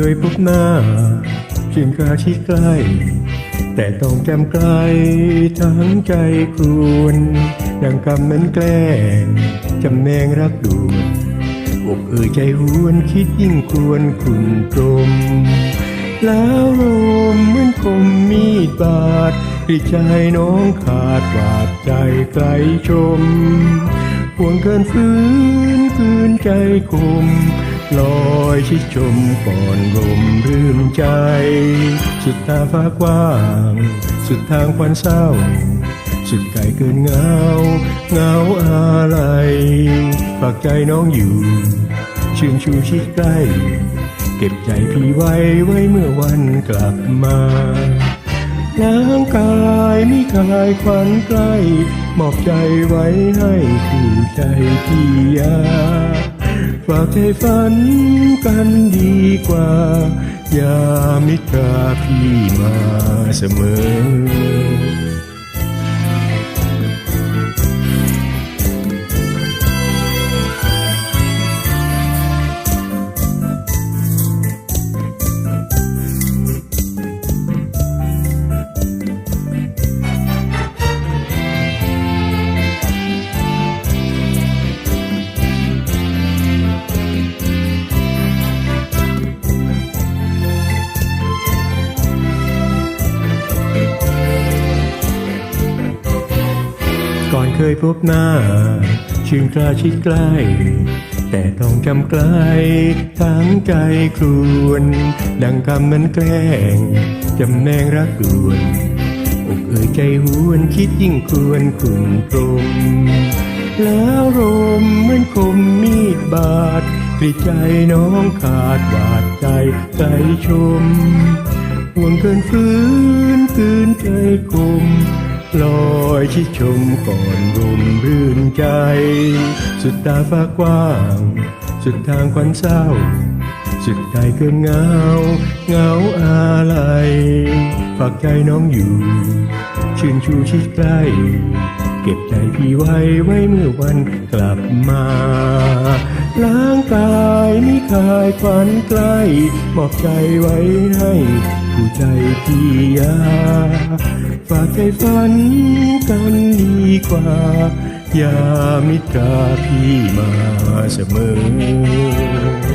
คยพบหน้า เพียงกาชิดใกล้ แต่ต้องจำไกลทั้งใจครวนดังคำนั้นแกล้งจำแนงรักด่วนอกเอ่ยใจหวนคิดยิ่งควรคุณตรมแล้วลมเหมือนคมมีดบาดกริใจน้องขาดบาดใจไกลชมห่วงเกินฟื้นคืนใจคม ลอยชิดชมก่อนลมรื่นใจ สุดตาฟ้ากว้าง สุดทางควันเศร้า สุดไกลเกินเงา เงาอะไรฝากใจน้องอยู่ ชื่นชูชิดใกล้ เก็บใจพี่ไว้ไว้เมื่อวันกลับมาร่างกายมิกายควันใกล้ มอบใจไว้ให้คู่ใจพี่ยา ฝากให้ฝันกันดีกว่า อย่ามิตราพี่มาเสมอ ก่อนเคยพบหน้า ชื่นกล้าชิดใกล้ แต่ต้องจำไกลทั้งใจครวน ดังคำนั้นแกล้ง จำแนงรักดวนอกเอ่ยใจหวนคิดยิ่งควรคุณตรงแล้วลมเหมือนคมมีดบาดกริใจน้องขาดบาดใจใจชม ห่วงเกินฟื้นคืนใจคม ลอยชิดชมก่อนรมรื่นใจ สุดตาฟ้ากว้าง สุดทางควันเศร้า สุดใจเกินเงาเงาอะไรฝากใจน้องอยู่ ชื่นชูชิดใกล้ เก็บใจพี่ไว้ไว้เมื่อวันกลับมาล้างกายมิคายควันใกล้มอบใจไว้ให้ผู้ใจพี่ยา ฝากใจฝันกันดีกว่า อย่ามิตราพี่มาเสมอ